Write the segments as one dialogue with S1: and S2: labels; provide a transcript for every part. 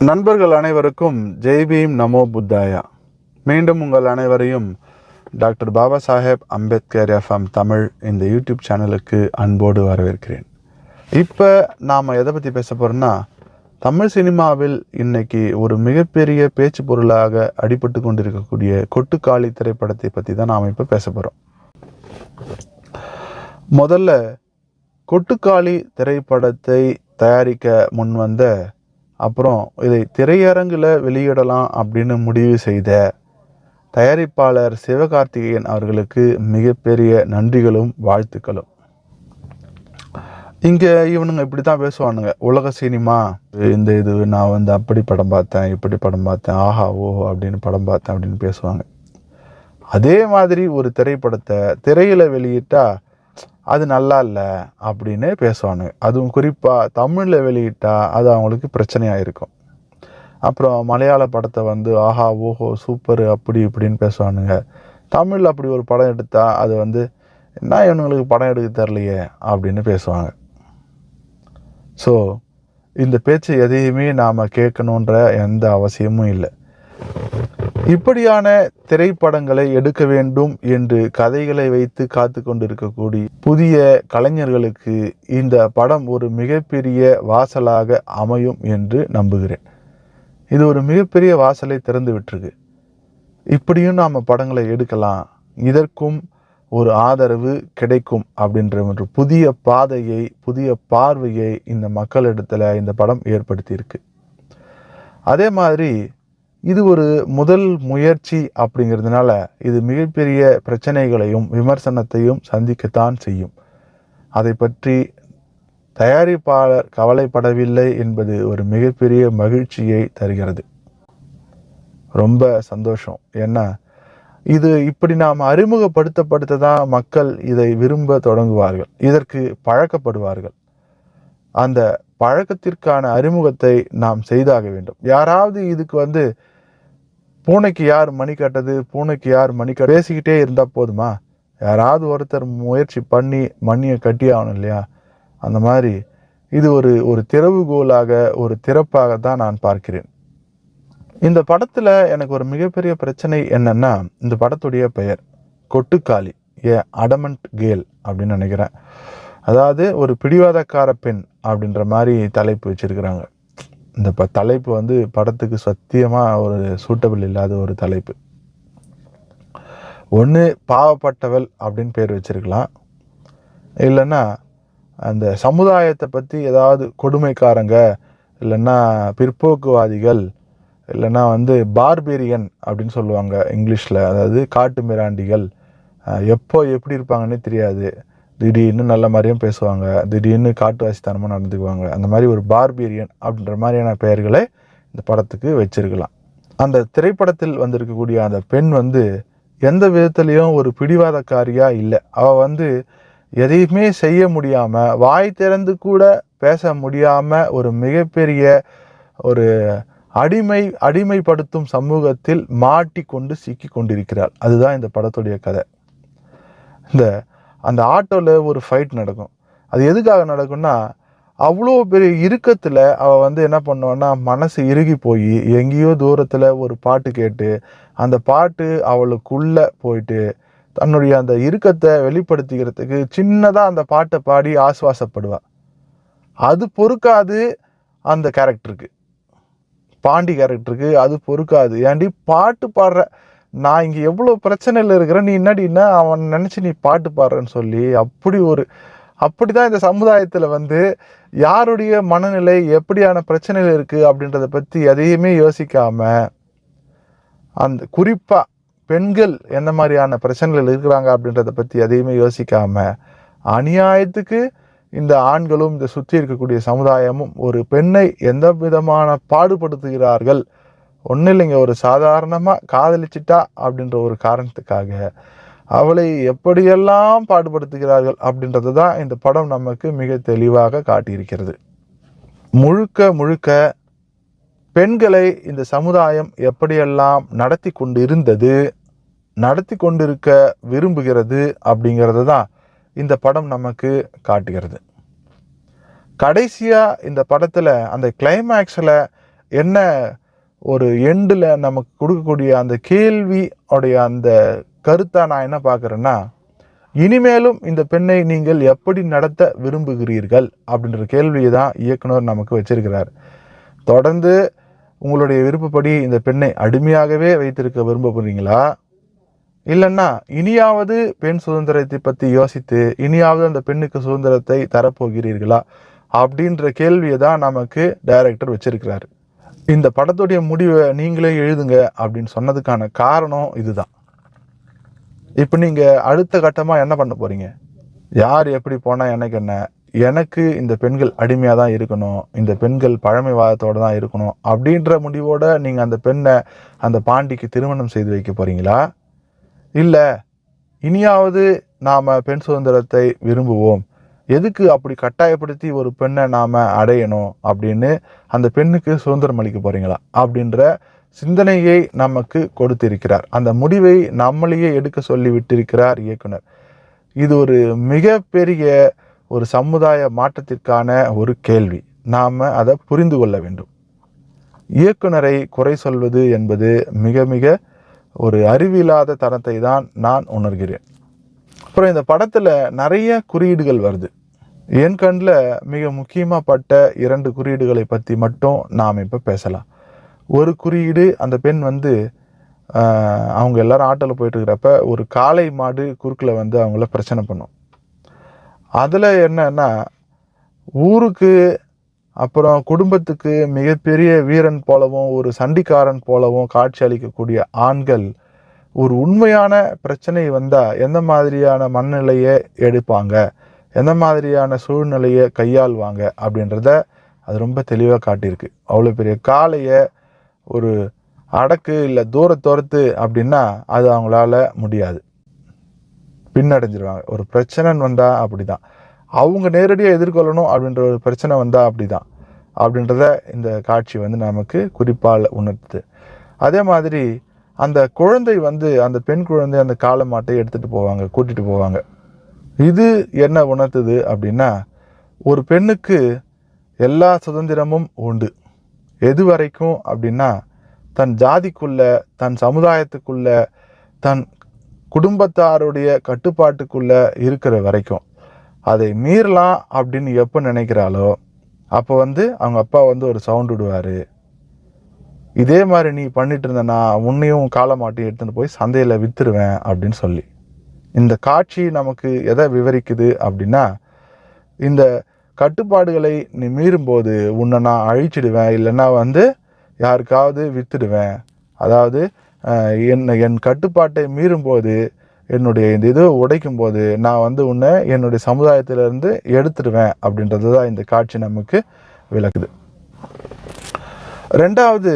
S1: நண்பர்கள் அனைவருக்கும் ஜெய் பீம் நமோ புத்தாயா. மீண்டும் உங்கள் அனைவரையும் டாக்டர் பாபா சாஹேப் அம்பேத்கர் எஃப்எம் தமிழ் இந்த யூடியூப் சேனலுக்கு அன்போடு வரவேற்கிறேன். இப்போ நாம் எதை பற்றி பேச போகிறோம்னா தமிழ் சினிமாவில் இன்னைக்கு ஒரு மிகப்பெரிய பேச்சு பொருளாக அடிபட்டு கொண்டிருக்கக்கூடிய கொட்டுக்காளி திரைப்படத்தை பற்றி தான் நாம் இப்போ பேச போகிறோம் முதல்ல கொட்டுக்காளி திரைப்படத்தை தயாரிக்க முன்வந்த அப்புறம் இதை திரையரங்கில் வெளியிடலாம் அப்படின்னு முடிவு செய்த தயாரிப்பாளர் சிவகார்த்திகேயன் அவர்களுக்கு மிகப்பெரிய நன்றிகளும் வாழ்த்துக்களும். இங்கே இவனுங்க இப்படி தான் பேசுவானுங்க. உலக சினிமா இந்த இது நான் வந்து அப்படி படம் பார்த்தேன் இப்படி படம் பார்த்தேன் ஆஹா ஓ அப்படின்னு படம் பார்த்தேன் அப்படின்னு பேசுவாங்க. அதே மாதிரி ஒரு திரைப்படத்தை திரையில் வெளியிட்டால் அது நல்லா இல்லை அப்படின்னு பேசுவானுங்க. அதுவும் குறிப்பாக தமிழில் வெளியிட்டால் அது அவங்களுக்கு பிரச்சனையாக இருக்கும் அப்புறம் மலையாள படத்தை வந்து ஆஹா ஓஹோ சூப்பர் அப்படி இப்படின்னு பேசுவானுங்க. தமிழில் அப்படி ஒரு படம் எடுத்தால் அது வந்து என்ன இவனுங்களுக்கு படம் எடுக்க தெரிலையே அப்படின்னு பேசுவாங்க. ஸோ இந்த பேச்சு எதையுமே நாம் கேட்கணுன்ற எந்த அவசியமும் இல்லை. இப்படியான திரைப்படங்களை எடுக்க வேண்டும் என்று கதைகளை வைத்து காத்து கொண்டிருக்கக்கூடிய புதிய கலைஞர்களுக்கு இந்த படம் ஒரு மிகப்பெரிய வாசலாக அமையும் என்று நம்புகிறேன். இது ஒரு மிகப்பெரிய வாசலை திறந்து விட்டுருக்கு. இப்படியும் நாம் படங்களை எடுக்கலாம். இதற்கும் ஒரு ஆதரவு கிடைக்கும் அப்படின்ற ஒரு புதிய பாதையை புதிய பார்வையை இந்த மக்களிடத்தில் இந்த படம் ஏற்படுத்தியிருக்கு. அதே மாதிரி இது ஒரு முதல் முயற்சி அப்படிங்கிறதுனால இது மிகப்பெரிய பிரச்சனைகளையும் விமர்சனத்தையும் சந்திக்கத்தான் செய்யும். அதை பற்றி தயாரிப்பாளர் கவலைப்படவில்லை என்பது ஒரு மிகப்பெரிய மகிழ்ச்சியை தருகிறது. ரொம்ப சந்தோஷம். ஏன்னா இது இப்படி நாம் அறிமுகப்படுத்தப்படுத்த தான் மக்கள் இதை விரும்ப தொடங்குவார்கள். இதற்கு பழக்கப்படுவார்கள். அந்த பழக்கத்திற்கான அறிமுகத்தை நாம் செய்தாக வேண்டும். யாராவது இதுக்கு வந்து பூனைக்கு யார் மணி கட்டது? பூனைக்கு யார் மணி கட்ட பேசிக்கிட்டே இருந்தால் போதுமா? யாராவது ஒருத்தர் முயற்சி பண்ணி மணியை கட்டி ஆகணும் இல்லையா? அந்த மாதிரி. இது ஒரு ஒரு திறவுகோலாக ஒரு திறப்பாக தான் நான் பார்க்கிறேன். இந்த படத்தில் எனக்கு ஒரு மிகப்பெரிய பிரச்சனை என்னென்னா இந்த படத்துடைய பெயர். கொட்டுக்காளி. ஏ அடமண்ட் கேல் அப்படின்னு நினைக்கிறேன். அதாவது ஒரு பிடிவாதக்கார பெண் அப்படின்ற மாதிரி தலைப்பு வச்சுருக்கிறாங்க. இந்த ப தலைப்பு வந்து படத்துக்கு சத்தியமாக ஒரு சூட்டபிள் இல்லாத ஒரு தலைப்பு. ஒன்று பாவப்பட்டவள் அப்படின்னு பேர் வச்சிருக்கலாம். இல்லைன்னா அந்த சமுதாயத்தை பற்றி ஏதாவது கொடுமைக்காரங்க இல்லைன்னா பிற்போக்குவாதிகள் இல்லைன்னா வந்து பார்பேரியன் அப்படின்னு சொல்லுவாங்க இங்கிலீஷில். அதாவது காட்டு மிராண்டிகள் எப்போ எப்படி இருப்பாங்கன்னே தெரியாது. திடீர்னு நல்ல மாதிரியும் பேசுவாங்க. திடீர்னு காட்டுவாசித்தனமாக நடந்துக்குவாங்க. அந்த மாதிரி ஒரு பார்பீரியன் அப்படின்ற மாதிரியான பெயர்களை இந்த படத்துக்கு வச்சிருக்கலாம். அந்த திரைப்படத்தில் வந்திருக்கக்கூடிய அந்த பெண் வந்து எந்த விதத்துலேயும் ஒரு பிடிவாதக்காரியாக இல்லை. அவள் வந்து எதையுமே செய்ய முடியாமல் வாய் திறந்து கூட பேச முடியாமல் ஒரு மிகப்பெரிய ஒரு அடிமை அடிமைப்படுத்தும் சமூகத்தில் மாட்டிக்கொண்டு சிக்கி கொண்டிருக்கிறாள் அதுதான் இந்த படத்துடைய கதை. இந்த அந்த ஆட்டோவில் ஒரு ஃபைட் நடக்கும். அது எதுக்காக நடக்கும்னா அவ்வளோ பெரிய இறுக்கத்தில் அவள் வந்து என்ன பண்ணுவான்னா மனசு இறுகி போய் எங்கேயோ தூரத்தில் ஒரு பாட்டு கேட்டு அந்த பாட்டு அவளுக்குள்ளே போயிட்டு தன்னுடைய அந்த இறுக்கத்தை வெளிப்படுத்திக்கிறதுக்கு சின்னதாக அந்த பாட்டை பாடி ஆஸ்வாசப்படுவாள் அது பொறுக்காது அந்த கேரக்டருக்கு பாண்டி கேரக்டருக்கு அது பொறுக்காது. ஏன்டி பாட்டு பாடுற நான் இங்கே எவ்வளோ பிரச்சனையில் இருக்கிறேன் நீ என்னடின்னா அவன் நினச்சி நீ பாட்டு பாடுறன்னு சொல்லி அப்படி ஒரு அப்படி தான் இந்த சமுதாயத்தில் வந்து யாருடைய மனநிலை எப்படியான பிரச்சனைகள் இருக்குது அப்படின்றத பற்றி எதையுமே யோசிக்காமல் அந்த குறிப்பாக பெண்கள் எந்த மாதிரியான பிரச்சனைகள் இருக்கிறாங்க அப்படின்றத பற்றி எதையுமே யோசிக்காமல் அநியாயத்துக்கு இந்த ஆண்களும் இந்த சுற்றி இருக்கக்கூடிய சமுதாயமும் ஒரு பெண்ணை எந்த விதமான பாடுபடுத்துகிறார்கள் ஒன்றும் இல்லைங்க ஒரு சாதாரணமாக காதலிச்சிட்டா அப்படின்ற ஒரு காரணத்துக்காக அவளை எப்படியெல்லாம் பாடுபடுத்துகிறார்கள் அப்படின்றது தான் இந்த படம் நமக்கு மிக தெளிவாக காட்டியிருக்கிறது. முழுக்க முழுக்க பெண்களை இந்த சமுதாயம் எப்படியெல்லாம் நடத்தி கொண்டு இருந்தது நடத்தி கொண்டிருக்க விரும்புகிறது அப்படிங்கிறது தான் இந்த படம் நமக்கு காட்டுகிறது. கடைசியாக இந்த படத்தில் அந்த கிளைமேக்ஸில் என்ன ஒரு எண்டில் நமக்கு கொடுக்கக்கூடிய அந்த கேள்வி உடைய அந்த கருத்தை நான் என்ன பார்க்குறேன்னா இனிமேலும் இந்த பெண்ணை நீங்கள் எப்படி நடத்த விரும்புகிறீர்கள் அப்படின்ற கேள்வியை தான் இயக்குனர் நமக்கு வச்சிருக்கிறார். தொடர்ந்து உங்களுடைய விருப்பப்படி இந்த பெண்ணை அடிமையாகவே வைத்திருக்க விரும்ப போகிறீங்களா இல்லைன்னா இனியாவது பெண் சுதந்திரத்தை பற்றி யோசித்து இனியாவது அந்த பெண்ணுக்கு சுதந்திரத்தை தரப்போகிறீர்களா அப்படின்ற கேள்வியை தான் நமக்கு டைரக்டர் வச்சிருக்கிறாரு. இந்த படத்துடைய முடிவை நீங்களே எழுதுங்க அப்படின்னு சொன்னதுக்கான காரணம் இதுதான். இப்போ நீங்கள் அடுத்த கட்டமாக என்ன பண்ண போறீங்க? யார் எப்படி போனால் எனக்கு என்ன? எனக்கு இந்த பெண்கள் அடிமையாக தான் இருக்கணும். இந்த பெண்கள் பழமைவாதத்தோடு தான் இருக்கணும். அப்படின்ற முடிவோட நீங்கள் அந்த பெண்ணை அந்த பாண்டிக்கு திருமணம் செய்து வைக்க போறீங்களா? இல்லை இனியாவது நாம் பெண் சுதந்திரத்தை விரும்புவோம். எதுக்கு அப்படி கட்டாயப்படுத்தி ஒரு பெண்ணை நாம் அடையணும் அப்படின்னு அந்த பெண்ணுக்கு சுதந்திரம் அளிக்க போகிறீங்களா அப்படின்ற சிந்தனையை நமக்கு கொடுத்திருக்கிறார். அந்த முடிவை நம்மளையே எடுக்க சொல்லி விட்டிருக்கிறார் இயக்குனர். இது ஒரு மிகப்பெரிய ஒரு சமுதாய மாற்றத்திற்கான ஒரு கேள்வி. நாம் அதை புரிந்து கொள்ள வேண்டும். இயக்குனரை குறை சொல்வது என்பது மிக மிக ஒரு அறிவில்லாத தரத்தை தான் நான் உணர்கிறேன். அப்புறம் இந்த படத்தில் நிறைய குறியீடுகள் வருது. என் கண்ணில் மிக முக்கியமாக பட்ட இரண்டு குறியீடுகளை பற்றி மட்டும் நாம் இப்போ பேசலாம். ஒரு குறியீடு அந்த பெண் வந்து அவங்க எல்லாரும் ஆட்டோவில் போயிட்டு இருக்கிறப்ப ஒரு காளை மாடு குறுக்கில் வந்து அவங்கள பிரச்சனை பண்ணும். அதில் என்னன்னா ஊருக்கு அப்புறம் குடும்பத்துக்கு மிகப்பெரிய வீரன் போலவும் ஒரு சண்டிக்காரன் போலவும் காட்சி அளிக்கக்கூடிய ஆண்கள் ஒரு உண்மையான பிரச்சனை வந்தால் எந்த மாதிரியான மனநிலையை எடுப்பாங்க? எந்த மாதிரியான சூழ்நிலையை கையாள்வாங்க? அப்படின்றத அது ரொம்ப தெளிவாக காட்டியிருக்கு. அவ்வளோ பெரிய காளையை ஒரு அடக்கு இல்லை தூர துரத்து அப்படின்னா அது அவங்களால முடியாது. பின்னடைஞ்சிருவாங்க. ஒரு பிரச்சனைன்னு வந்தால் அப்படி தான் அவங்க நேரடியாக எதிர்கொள்ளணும் அப்படின்ற ஒரு பிரச்சனை வந்தால் அப்படி தான் அப்படின்றத இந்த காட்சி வந்து நமக்கு குறிப்பால் உணர்த்துது. அதே மாதிரி அந்த குழந்தை வந்து அந்த பெண் குழந்தை அந்த காளை மாட்டை எடுத்துகிட்டு போவாங்க கூட்டிகிட்டு போவாங்க. இது என்ன உணர்த்துது அப்படின்னா ஒரு பெண்ணுக்கு எல்லா சுதந்திரமும் உண்டு. எது வரைக்கும் அப்படின்னா தன் ஜாதிக்குள்ள தன் சமுதாயத்துக்குள்ள தன் குடும்பத்தாருடைய கட்டுப்பாட்டுக்குள்ள இருக்கிற வரைக்கும். அதை மீறலாம் அப்படின்னு எப்போ நினைக்கிறாளோ அப்போ வந்து அவங்க அப்பா வந்து ஒரு சவுண்ட் விடுவார். இதே மாதிரி நீ பண்ணிட்டு இருந்தனா உன்னையும் காலமாட்டையும் எடுத்துன்னு போய் சந்தையில் வித்துருவேன் அப்படின்னு சொல்லி. இந்த காட்சி நமக்கு எதை விவரிக்குது அப்படின்னா இந்த கட்டுப்பாடுகளை நீ மீறும்போது உன்னை நான் அழிச்சிடுவேன் இல்லைன்னா வந்து யாருக்காவது வித்துடுவேன். அதாவது என்னை என் என் கட்டுப்பாட்டை மீறும்போது என்னுடைய இந்த இது உடைக்கும் போது நான் வந்து உன்னை என்னுடைய சமுதாயத்திலிருந்து எடுத்துடுவேன் அப்படின்றது தான் இந்த காட்சி நமக்கு விளக்குது. ரெண்டாவது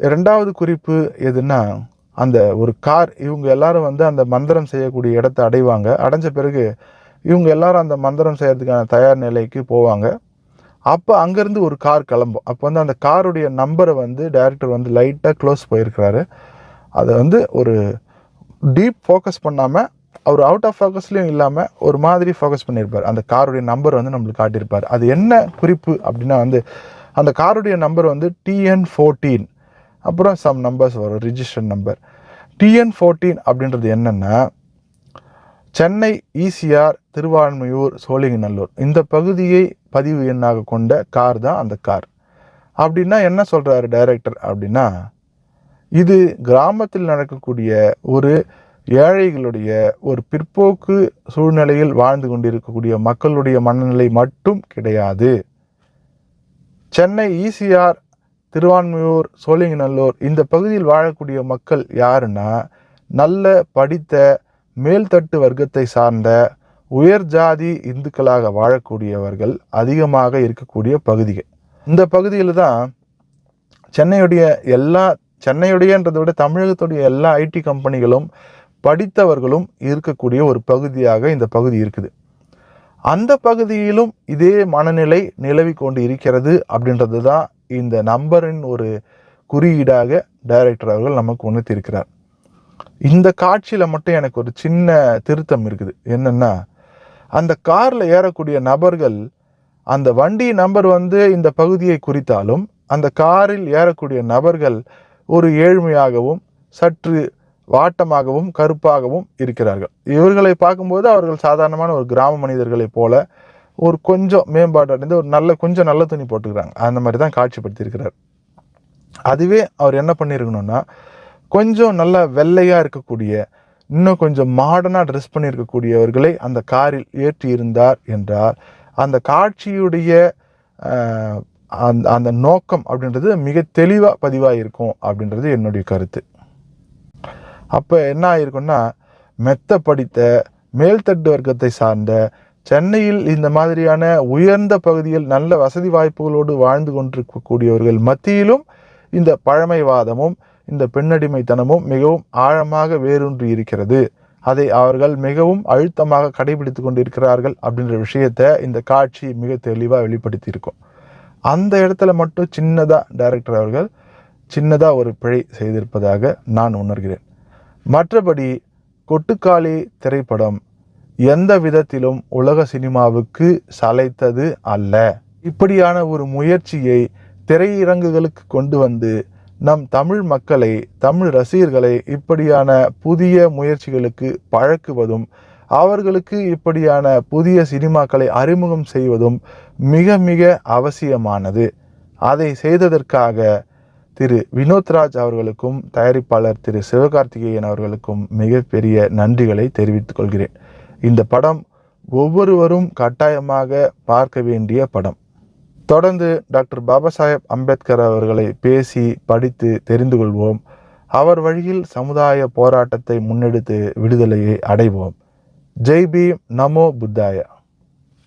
S1: ரெண்டாவது குறிப்பு எதுன்னா அந்த ஒரு கார் இவங்க எல்லாரும் வந்து அந்த மந்திரம் செய்யக்கூடிய இடத்த அடைவாங்க. அடைஞ்ச பிறகு இவங்க எல்லாரும் அந்த மந்திரம் செய்யறதுக்கான தயார் நிலைக்கு போவாங்க. அப்போ அங்கேருந்து ஒரு கார் கிளம்பும். அப்போ வந்து அந்த காருடைய நம்பரை வந்து டைரக்டர் வந்து லைட்டாக க்ளோஸ் போயிருக்கிறாரு. அதை வந்து ஒரு டீப் ஃபோக்கஸ் பண்ணாமல் அவர் அவுட் ஆஃப் ஃபோக்கஸ்லையும் இல்லாமல் ஒரு மாதிரி ஃபோக்கஸ் பண்ணியிருப்பார். அந்த காருடைய நம்பர் வந்து நம்மளுக்கு காட்டியிருப்பார். அது என்ன குறிப்பு அப்படின்னா வந்து அந்த காருடைய நம்பர் வந்து டிஎன் ஃபோர்டீன் அப்புறம் சம் நம்பர்ஸ் வரும் ரிஜிஸ்டர் நம்பர் டிஎன் ஃபோர்டீன் அப்படின்றது என்னென்னா சென்னை ஈசிஆர் திருவான்மையூர் சோழிங்கநல்லூர். இந்த பகுதியை பதிவு எண்ணாக கொண்ட கார் தான் அந்த கார் அப்படின்னா என்ன சொல்கிறாரு டைரக்டர் அப்படின்னா இது கிராமத்தில் நடக்கக்கூடிய ஒரு ஏழைகளுடைய ஒரு பிற்போக்கு சூழ்நிலையில் வாழ்ந்து கொண்டிருக்கக்கூடிய மக்களுடைய மனநிலை மட்டும் கிடையாது. சென்னை ஈசிஆர் திருவான்மையூர் சோழிங்கநல்லூர் இந்த பகுதியில் வாழக்கூடிய மக்கள் யாருன்னா நல்ல படித்த மேல்தட்டு வர்க்கத்தை சார்ந்த உயர் ஜாதி இந்துக்களாக வாழக்கூடியவர்கள் அதிகமாக இருக்கக்கூடிய பகுதிகள். இந்த பகுதியில் தான் சென்னையுடைய எல்லா சென்னையுடையன்றதை விட தமிழகத்துடைய எல்லா ஐடி கம்பெனிகளும் படித்தவர்களும் இருக்கக்கூடிய ஒரு பகுதியாக இந்த பகுதி இருக்குது. அந்த பகுதியிலும் இதே மனநிலை நிலவி கொண்டு இருக்கிறது அப்படின்றது தான் இந்த நம்பரின் ஒரு குறியீடாக டைரக்டர் அவர்கள் நமக்கு உணர்த்தியிருக்கிறார். இந்த காட்சியில் மட்டும் எனக்கு ஒரு சின்ன திருத்தம் இருக்குது. என்னென்னா அந்த காரில் ஏறக்கூடிய நபர்கள் அந்த வண்டி நம்பர் வந்து இந்த பகுதியை குறித்தாலும் அந்த காரில் ஏறக்கூடிய நபர்கள் ஒரு ஏழ்மையாகவும் சற்று வாட்டமாகவும் கருப்பாகவும் இருக்கிறார்கள். இவர்களை பார்க்கும்போது அவர்கள் சாதாரணமான ஒரு கிராம மனிதர்களைப் போல ஒரு கொஞ்சம் மேம்பாடு அடைந்து ஒரு நல்ல கொஞ்சம் நல்ல துணி போட்டுக்கிறாங்க. அந்த மாதிரி தான் காட்சிப்படுத்தியிருக்கிறார். அதுவே அவர் என்ன பண்ணியிருக்கணும்னா கொஞ்சம் நல்லா வெள்ளையாக இருக்கக்கூடிய இன்னும் கொஞ்சம் மாடர்னாக ட்ரெஸ் பண்ணியிருக்கக்கூடியவர்களை அந்த காரில் ஏற்றி இருந்தார் என்றால் அந்த காட்சியுடைய அந்த அந்த நோக்கம் அப்படின்றது மிக தெளிவாக பதிவாக இருக்கும் அப்படின்றது என்னுடைய கருத்து. அப்போ என்ன ஆயிருக்கும்னா மெத்த படித்த மேல்தட்டு வர்க்கத்தை சார்ந்த சென்னையில் இந்த மாதிரியான உயர்ந்த பகுதியில் நல்ல வசதி வாய்ப்புகளோடு வாழ்ந்து கொண்டிருக்கக்கூடியவர்கள் மத்தியிலும் இந்த பழமைவாதமும் இந்த பெண்ணடிமைத்தனமும் மிகவும் ஆழமாக வேரூன்றி இருக்கிறது. அதை அவர்கள் மிகவும் அழுத்தமாக கடைபிடித்து கொண்டிருக்கிறார்கள் அப்படின்ற விஷயத்தை இந்த காட்சி மிக தெளிவாக வெளிப்படுத்தி இருக்கும் அந்த இடத்துல மட்டும் சின்னதாக டைரக்டர் அவர்கள் சின்னதாக ஒரு பிழை செய்திருப்பதாக நான் உணர்கிறேன். மற்றபடி கொட்டுக்காளி திரைப்படம் எந்த விதத்திலும் உலக சினிமாவுக்கு சளைத்தது அல்ல. இப்படியான ஒரு முயற்சியை திரையரங்குகளுக்கு கொண்டு வந்து நம் தமிழ் மக்களை தமிழ் ரசிகர்களை இப்படியான புதிய முயற்சிகளுக்கு பழக்குவதும் அவர்களுக்கு இப்படியான புதிய சினிமாக்களை அறிமுகம் செய்வதும் மிக மிக அவசியமானது. அதை செய்ததற்காக திரு வினோத்ராஜ் அவர்களுக்கும் தயாரிப்பாளர் திரு சிவகார்த்திகேயன் அவர்களுக்கும் மிகப்பெரிய நன்றிகளை தெரிவித்துக் கொள்கிறேன். இந்த படம் ஒவ்வொருவரும் கட்டாயமாக பார்க்க வேண்டிய படம். தொடர்ந்து டாக்டர் பாபா சாஹேப் அம்பேத்கர் அவர்களை பேசி படித்து தெரிந்து கொள்வோம். அவர் வழியில் சமுதாய போராட்டத்தை முன்னெடுத்து விடுதலையை அடைவோம். ஜெய் பீம் நமோ புத்தாயா.